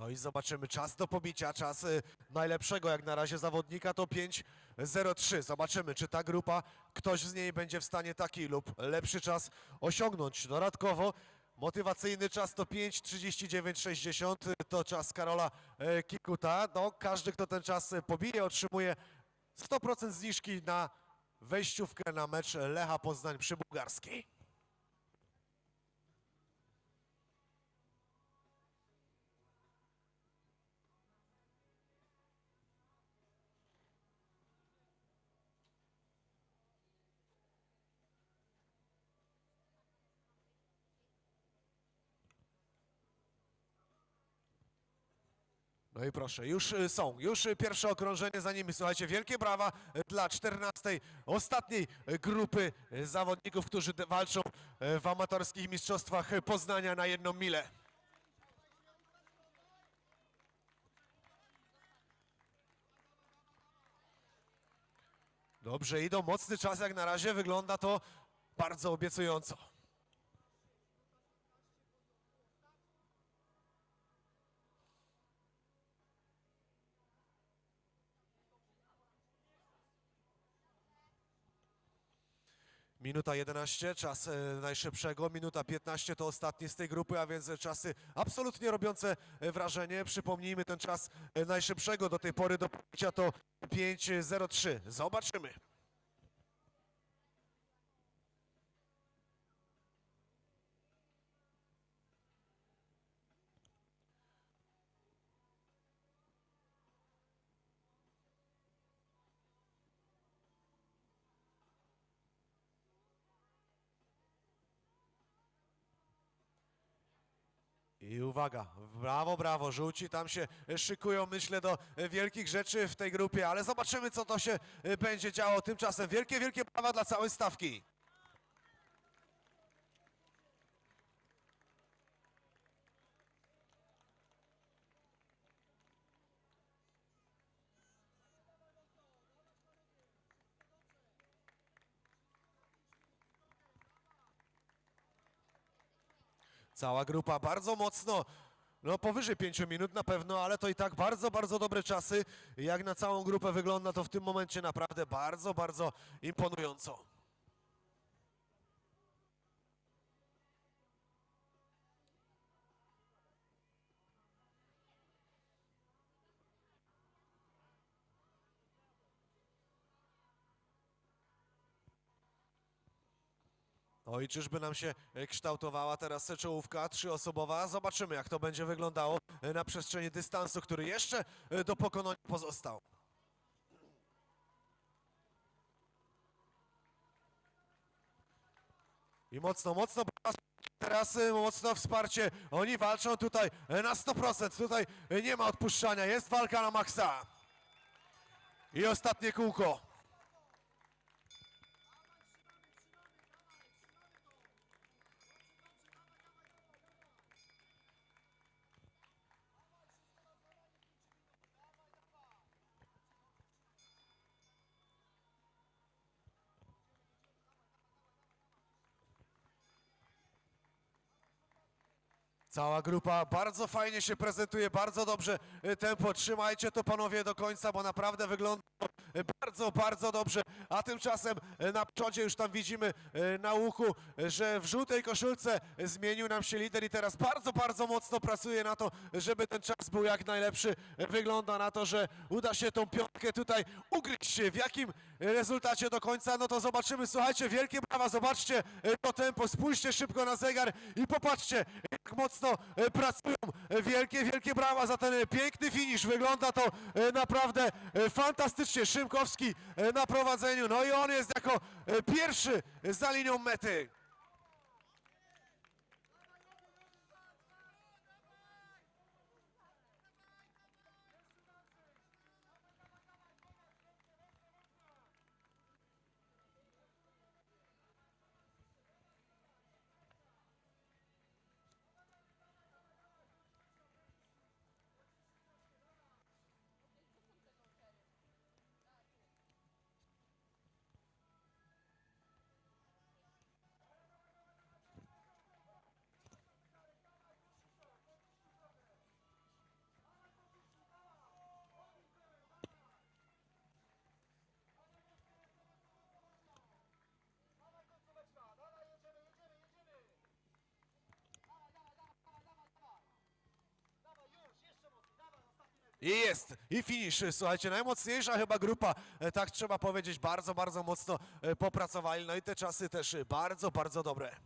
No i zobaczymy czas do pobicia, czas y, najlepszego jak na razie zawodnika to 5.03. Zobaczymy, czy ta grupa, ktoś z niej będzie w stanie taki lub lepszy czas osiągnąć. Dodatkowo motywacyjny czas to 5.39.60, y, to czas Karola y, Kikuta. No, każdy, kto ten czas y, pobije, otrzymuje 100% zniżki na wejściówkę na mecz Lecha Poznań przy Bułgarskiej. No i proszę, już y, są, już y, pierwsze okrążenie za nimi. Słuchajcie, wielkie brawa y, dla 14. ostatniej grupy zawodników, którzy walczą w amatorskich mistrzostwach Poznania na jedną milę. Dobrze idą, mocny czas jak na razie, wygląda to bardzo obiecująco. Minuta 11, czas e, najszybszego, minuta 15 to ostatni z tej grupy, a więc czasy absolutnie robiące e, wrażenie. Przypomnijmy, ten czas e, najszybszego do tej pory do to 5.03. Zobaczymy. I uwaga, brawo, brawo, żółci tam się szykują, myślę, do wielkich rzeczy w tej grupie, ale zobaczymy, co to się e, będzie działo. Tymczasem wielkie, wielkie brawa dla całej stawki. Cała grupa bardzo mocno, no powyżej 5 minut na pewno, ale to i tak bardzo, bardzo dobre czasy. Jak na całą grupę wygląda to w tym momencie naprawdę bardzo, bardzo imponująco. No i czyżby nam się e, kształtowała teraz czołówka trzyosobowa? Zobaczymy, jak to będzie wyglądało e, na przestrzeni dystansu, który jeszcze e, do pokonania pozostał. I mocno, mocno teraz mocno wsparcie. Oni walczą tutaj na 100%. Tutaj nie ma odpuszczania. Jest walka na maksa. I ostatnie kółko. Cała grupa bardzo fajnie się prezentuje, bardzo dobrze e, tempo. Trzymajcie to panowie do końca, bo naprawdę wygląda e, bardzo, bardzo dobrze. A tymczasem e, na przodzie już tam widzimy na łuku, że w żółtej koszulce zmienił nam się lider i teraz bardzo, bardzo mocno pracuje na to, żeby ten czas był jak najlepszy. Wygląda na to, że uda się tą piątkę tutaj ugryźć. W jakim rezultacie do końca, no to zobaczymy. Słuchajcie, wielkie brawa, zobaczcie to tempo, spójrzcie szybko na zegar i popatrzcie, jak mocno e, pracują. E, Wielkie, wielkie brawa za ten e, piękny finisz. Wygląda to naprawdę fantastycznie. Szymkowski na prowadzeniu, no i on jest jako pierwszy za linią mety. I jest, i finish. Słuchajcie, najmocniejsza chyba grupa, e, tak trzeba powiedzieć, bardzo, bardzo mocno e, popracowali. No i te czasy też bardzo, bardzo dobre.